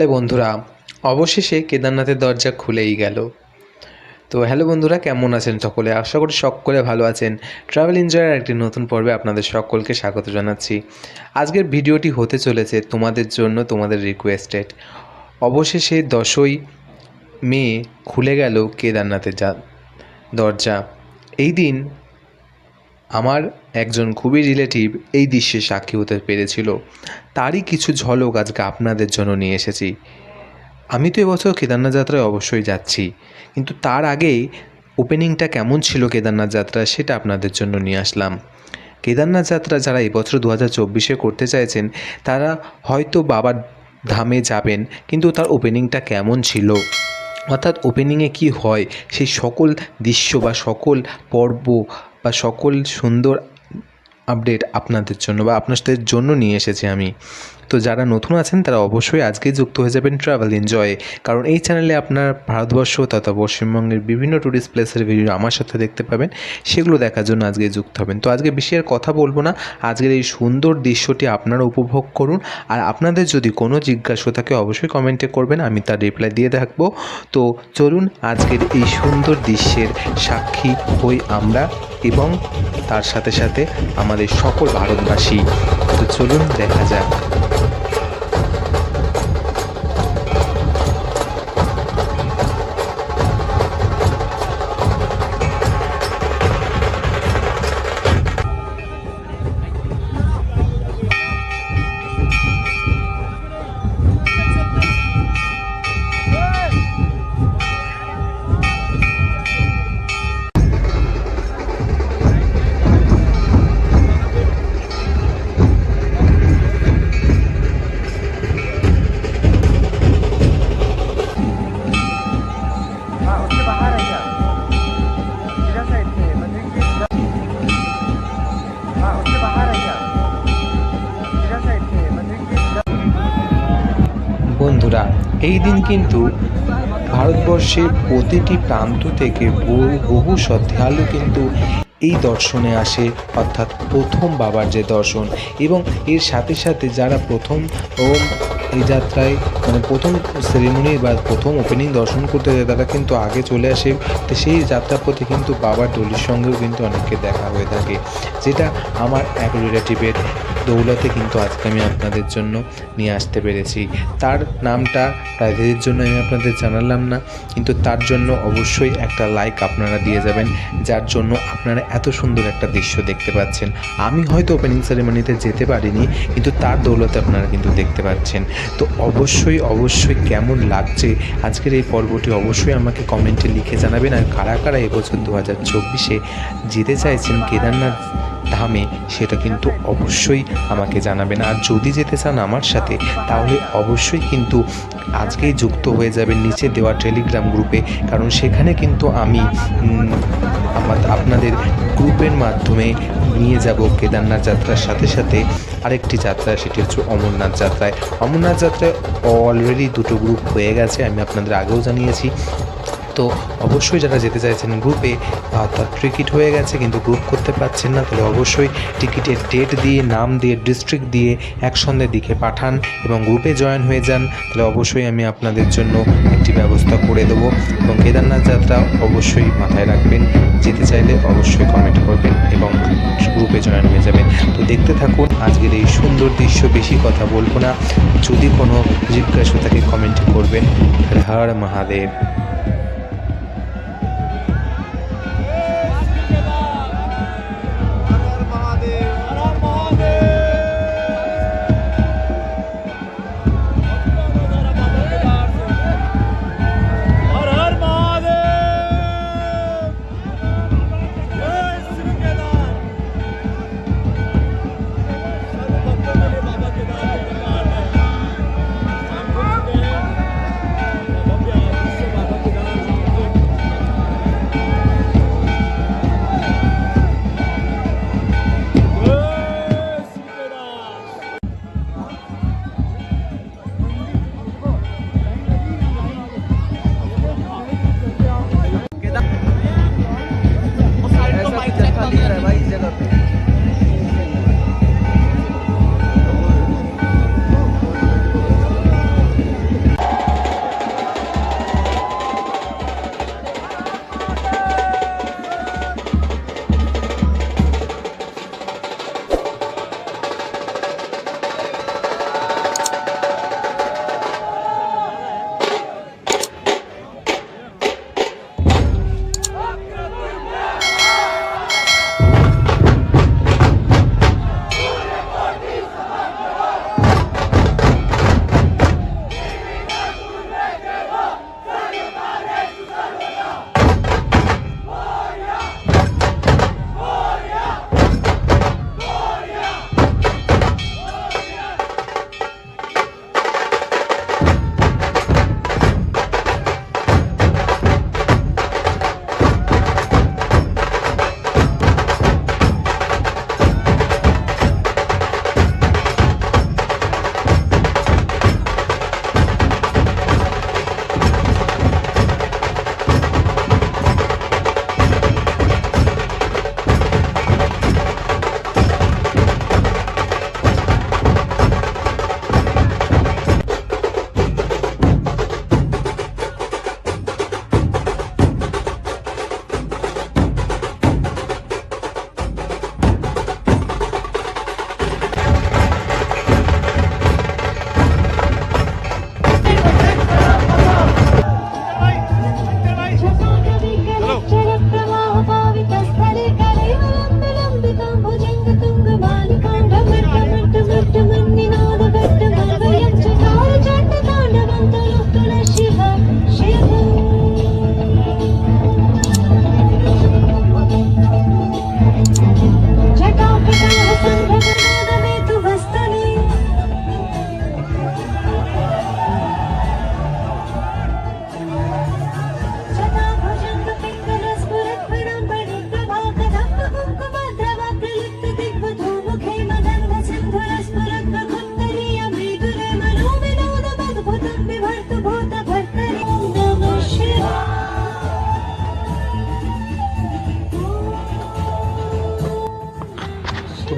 তাহলে বন্ধুরা, অবশেষে কেদারনাথের দরজা খুলেই গেল। তো হ্যালো বন্ধুরা, কেমন আছেন সকলে? আশা করি সকলে ভালো আছেন। ট্রাভেল এনজয়ের একটি নতুন পর্বে আপনাদের সকলকে স্বাগত জানাচ্ছি। আজকের ভিডিওটি হতে চলেছে তোমাদের জন্য তোমাদের রিকোয়েস্টেড অবশেষে দশই মে খুলে গেল কেদারনাথের যা, দরজা। এই দিন আমার একজন খুবই রিলেটিভ এই দৃশ্যে সাক্ষী হতে পেরেছিল। তারই কিছু ঝলক আজকে আপনাদের জন্য নিয়ে এসেছি। আমি তো এবছর কেদারনাথ যাত্রায় অবশ্যই যাচ্ছি, কিন্তু তার আগেই ওপেনিংটা কেমন ছিল কেদারনাথ যাত্রা সেটা আপনাদের জন্য নিয়ে আসলাম। কেদারনাথ যাত্রা যারা এবছর দু হাজার চব্বিশে করতে চাইছেন, তারা হয়তো বাবার ধামে যাবেন, কিন্তু তার ওপেনিংটা কেমন ছিল? অর্থাৎ ওপেনিংয়ে কি হয়? সেই সকল দৃশ্য বা সকল পর্ব বা সকল সুন্দর আপডেট আপনাদের জন্য বা আপনাদের জন্য নিয়ে এসেছি আমি। তো যারা নতুন আছেন, তারা অবশ্যই আজকেই যুক্ত হয়ে যাবেন ট্রাভেল এনজয়ে কারণ এই চ্যানেলে আপনার ভারতবর্ষ তথা পশ্চিমবঙ্গের বিভিন্ন ট্যুরিস্ট প্লেসের ভিডিও আমার সাথে দেখতে পাবেন, সেগুলো দেখার জন্য আজকে যুক্ত হবেন। তো আজকে বেশি আর কথা বলব না, আজকের এই সুন্দর দৃশ্যটি আপনারা উপভোগ করুন। আর আপনাদের যদি কোনো জিজ্ঞাসা থাকে, অবশ্যই কমেন্টে করবেন, আমি তার রিপ্লাই দিয়ে থাকব তো চলুন, আজকের এই সুন্দর দৃশ্যের সাক্ষী হই আমরা এবং তার সাথে সাথে আমাদের সকল ভারতবাসী। তো চলুন, দেখা যাক। কিন্তু ভারতবর্ষের প্রতিটি প্রান্ত থেকে বহু বহু শ্রদ্ধালু কিন্তু এই দর্শনে আসে, অর্থাৎ প্রথম বাবার যে দর্শন। এবং এর সাথে সাথে যারা প্রথম এই যাত্রায় মানে প্রথম সেরেমনি বা প্রথম ওপেনিং দর্শন করতে যায়, তারা কিন্তু আগে চলে আসে। তো সেই যাত্রার পথে কিন্তু বাবার ডলির সঙ্গেও কিন্তু অনেককে দেখা হয়ে থাকে, যেটা আমার এক রিলেটিভের দৌলতে কিন্তু আজকে আমি আপনাদের জন্য নিয়ে আসতে পেরেছি। তার নামটা প্রাইভেটের জন্য আমি আপনাদের জানালাম না, কিন্তু তার জন্য অবশ্যই একটা লাইক আপনারা দিয়ে যাবেন, যার জন্য আপনারা এত সুন্দর একটা দৃশ্য দেখতে পাচ্ছেন। আমি হয়তো ওপেনিং সেরেমনিতে যেতে পারিনি, কিন্তু তার দৌলতে আপনারা কিন্তু দেখতে পাচ্ছেন। তো অবশ্যই অবশ্যই কেমন লাগছে আজকের এই পর্বটি অবশ্যই আমাকে কমেন্টে লিখে জানাবেন। আর কারা কারা এবছর দু হাজার চব্বিশে যেতে চাইছেন কেদারনাথ ধামে, সেটা কিন্তু অবশ্যই আমাকে জানাবেন। আর যদি যেতে চান আমার সাথে, তাহলে অবশ্যই কিন্তু আজকেই যুক্ত হয়ে যাবেন নিচে দেওয়া টেলিগ্রাম গ্রুপে, কারণ সেখানে কিন্তু আমি আমার আপনাদের গ্রুপের মাধ্যমে নিয়ে যাব কেদারনাথ যাত্রার সাথে সাথে। আরেকটি যাত্রা, সেটি হচ্ছে অমরনাথ যাত্রায়। অমরনাথ যাত্রায় অলরেডি দুটো গ্রুপ হয়ে গেছে, আমি আপনাদের আগেও জানিয়েছি। তো অবশ্যই যারা যেতে চাইছেন গ্রুপে তার টিকিট হয়ে গেছে, কিন্তু গ্রুপ করতে পারছেন না, তাহলে অবশ্যই টিকিটের ডেট দিয়ে, নাম দিয়ে ডিস্ট্রিক্ট দিয়ে একসঙ্গে দিকে পাঠান এবং গ্রুপে জয়েন হয়ে যান, তাহলে অবশ্যই আমি আপনাদের জন্য একটি ব্যবস্থা করে দেবো এবং কেদারনাথ যাত্রা অবশ্যই মাথায় রাখবেন, যেতে চাইলে অবশ্যই কমেন্ট করবেন এবং গ্রুপে জয়েন হয়ে যাবেন। তো দেখতে থাকুন, আজকের এই সুন্দর দৃশ্য, বেশি কথা বলব না। যদি কোনো জিজ্ঞাসা থাকে কমেন্ট করবেন। হর মহাদেব।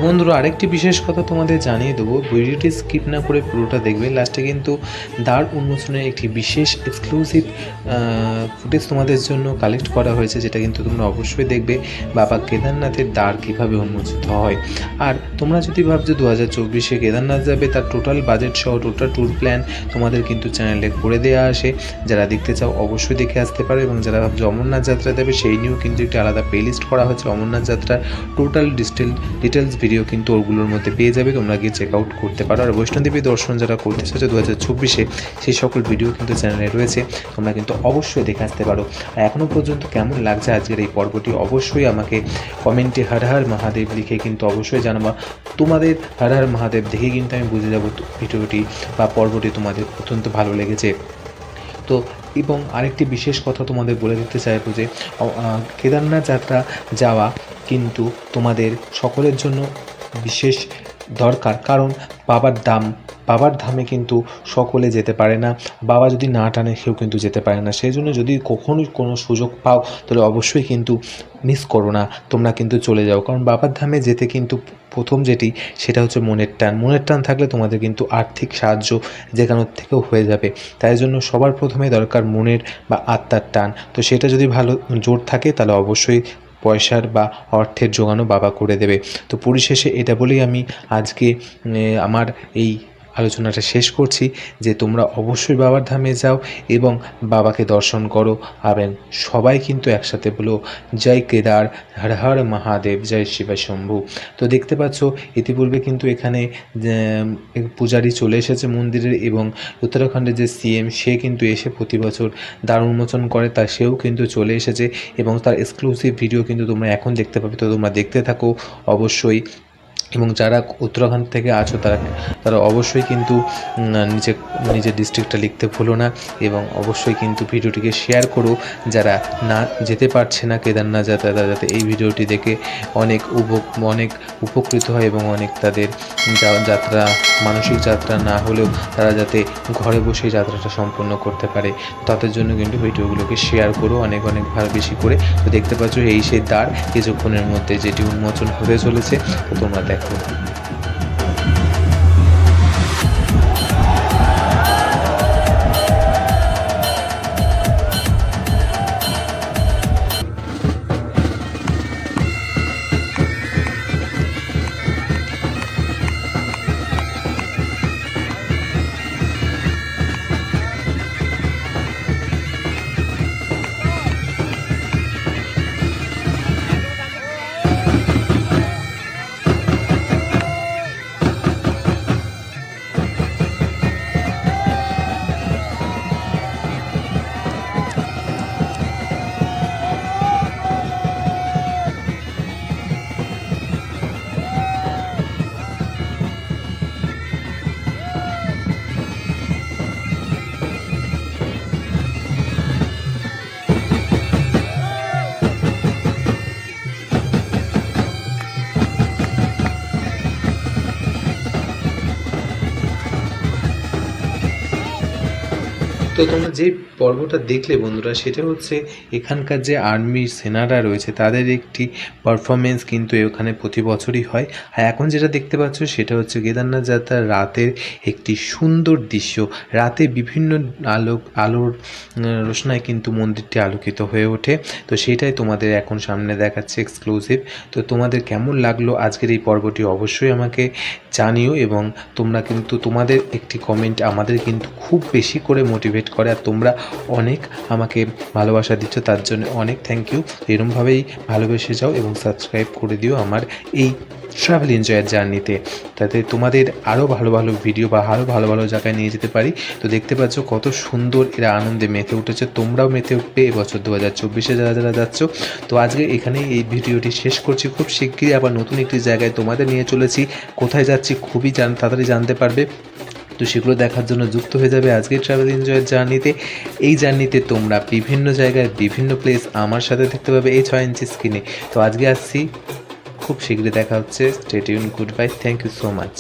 বন্ধুরা, আরেকটি বিশেষ কথা তোমাদের জানিয়ে দেবো। ভিডিওটি স্কিপ না করে পুরোটা দেখবে। লাস্টে কিন্তু দ্বার উন্মোচনের একটি বিশেষ এক্সক্লুসিভ ফুটেজ তোমাদের জন্য কালেক্ট করা হয়েছে, যেটা কিন্তু তোমরা অবশ্যই দেখবে। বাবা কেদারনাথের দ্বার কীভাবে উন্মোচিত হয়। আর তোমরা যদি ভাবছ দু হাজার চব্বিশে কেদারনাথ যাবে, তার টোটাল বাজেট সহ টোটাল ট্যুর প্ল্যান তোমাদের কিন্তু চ্যানেলে করে দেওয়া আসে যারা দেখতে চাও অবশ্যই দেখে আসতে পারো এবং যারা ভাবছ অমরনাথ যাত্রা দেবে সেই নিয়েও কিন্তু একটি আলাদা প্লেলিস্ট করা হয়েছে। অমরনাথ যাত্রার টোটাল ডিস্টেল ডিটেলস ভিডিও কিন্তু ওগুলোর মধ্যে পেয়ে যাবে। তোমরা গিয়ে চেক আউট করতে পারো। আর বৈষ্ণোদেবী দর্শন যারা করতে চাইছো দু হাজার চব্বিশে, সেই সকল ভিডিও কিন্তু চ্যানেলে রয়েছে। তোমরা কিন্তু অবশ্যই দেখে আসতে পারো। আর এখনও পর্যন্ত কেমন লাগছে আজকের এই পর্বটি অবশ্যই আমাকে কমেন্টে হর হর মহাদেব লিখে কিন্তু অবশ্যই জানাবা। তোমাদের হর হর মহাদেব দেখে কিন্তু আমি বুঝে যাব ভিডিওটি বা পর্বটি তোমাদের অত্যন্ত ভালো লেগেছে। তো এবং আরেকটি বিশেষ কথা তোমাদের বলে দিতে চাইব যে কেদারনাথ যাত্রা যাওয়া কিন্তু তোমাদের সকলের জন্য বিশেষ দরকার। কারণ বাবার দাম বাবার ধামে কিন্তু সকলে যেতে পারে না। বাবা যদি না টানে কেউ কিন্তু যেতে পারে না। সেই জন্য যদি কখনোই কোনো সুযোগ পাও, তাহলে অবশ্যই কিন্তু মিস করো না। তোমরা কিন্তু চলে যাও। কারণ বাবার ধামে যেতে কিন্তু প্রথম যেটি, সেটা হচ্ছে মনের টান। মনের টান থাকলে তোমাদের কিন্তু আর্থিক সাহায্য যেখানোর থেকেও হয়ে যাবে। তাই জন্য সবার প্রথমে দরকার মনের বা আত্মার টান। তো সেটা যদি ভালো জোর থাকে, তাহলে অবশ্যই পয়সার বা অর্থের জোগানো বাবা করে দেবে। তো পরিশেষে এটা বলেই আমি আজকে আমার এই আলোচনাটা শেষ করছি যে তোমরা অবশ্যই বাবার ধামে যাও এবং বাবাকে দর্শন করো। এবং সবাই কিন্তু একসাথে বলো, জয় কেদার, হর হর মহাদেব, জয় শিব শম্ভু। তো দেখতে পাচ্ছ, ইতিপূর্বে কিন্তু এখানে পূজারি চলে এসেছে মন্দিরের এবং উত্তরাখণ্ডের যে সিএম সে কিন্তু এসে প্রতি বছর দ্বার উন্মোচন করে, তা সেও কিন্তু চলে এসেছে এবং তার এক্সক্লুসিভ ভিডিও কিন্তু তোমরা এখন দেখতে পাবে। তো তোমরা দেখতে থাকো অবশ্যই। এবং যারা উত্তরাখণ্ড থেকে আছো, তারা তারা অবশ্যই কিন্তু নিজে, নিজের ডিস্ট্রিক্টটা লিখতে ভুলো না এবং অবশ্যই কিন্তু ভিডিওটিকে শেয়ার করো। যারা না যেতে পারছে না কেদারনাথ যাতে তারা যাতে এই ভিডিওটি দেখে অনেক উপ অনেক উপকৃত হয় এবং অনেক তাদের যাত্রা, মানসিক যাত্রা না হলেও তারা যাতে ঘরে বসে যাত্রাটা সম্পন্ন করতে পারে। তাদের জন্য কিন্তু ভিডিওগুলোকে শেয়ার করো অনেক অনেক ভালো বেশি করে। তো দেখতে পাচ্ছ, এই সেই দ্বার, কিছুক্ষণের মধ্যে যেটি উন্মোচন হতে চলেছে। তো তোমরা দেখো। তো তোমরা যে পর্বটা দেখলে বন্ধুরা, সেটা হচ্ছে এখানকার যে আর্মি সেনারা রয়েছে, তাদের একটি পারফরমেন্স কিন্তু এখানে প্রতি বছরই হয়। আর এখন যেটা দেখতে পাচ্ছ, সেটা হচ্ছে কেদারনাথ যাত্রার রাতের একটি সুন্দর দৃশ্য। রাতে বিভিন্ন আলোক, আলোর রোশনায় কিন্তু মন্দিরটি আলোকিত হয়ে ওঠে। তো সেটাই তোমাদের এখন সামনে দেখাচ্ছে এক্সক্লুসিভ তো তোমাদের কেমন লাগল আজকের এই পর্বটি অবশ্যই আমাকে জানিও এবং তোমরা কিন্তু তোমাদের একটি কমেন্ট আমাদের কিন্তু খুব বেশি করে মোটিভেট করে, আর তোমরা অনেক আমাকে ভালোবাসা দিচ্ছ, তার জন্য অনেক থ্যাংক ইউ এরমভাবেই ভালোবেসে যাও এবং সাবস্ক্রাইব করে দিও আমার এই ট্রাভেল এনজয়ের জার্নিতে তাতে তোমাদের আরও ভালো ভালো ভিডিও বা আরও ভালো ভালো জায়গায় নিয়ে যেতে পারি। তো দেখতে পাচ্ছ কত সুন্দর এরা আনন্দে মেতে উঠেছে, তোমরাও মেতে উঠবে এবছর দু হাজার চব্বিশে যারা যারা যাচ্ছ। তো আজকে এখানেই এই ভিডিওটি শেষ করছি। খুব শিগগিরই আবার নতুন একটি জায়গায় তোমাদের নিয়ে চলেছি। কোথায় যাচ্ছি খুবই জান তাড়াতাড়ি জানতে পারবে। তো সেগুলো দেখার জন্য যুক্ত হয়ে যাবে আজকের ট্রাভেল এনজয়ের জার্নিতে এই জার্নিতে তোমরা বিভিন্ন জায়গায় বিভিন্ন প্লেস আমার সাথে দেখতে পাবে এই ছয় ইঞ্চি স্ক্রিনে তো আজকে আসছি। খুব শীঘ্রই দেখা হচ্ছে। Stay tuned goodbye thank you so much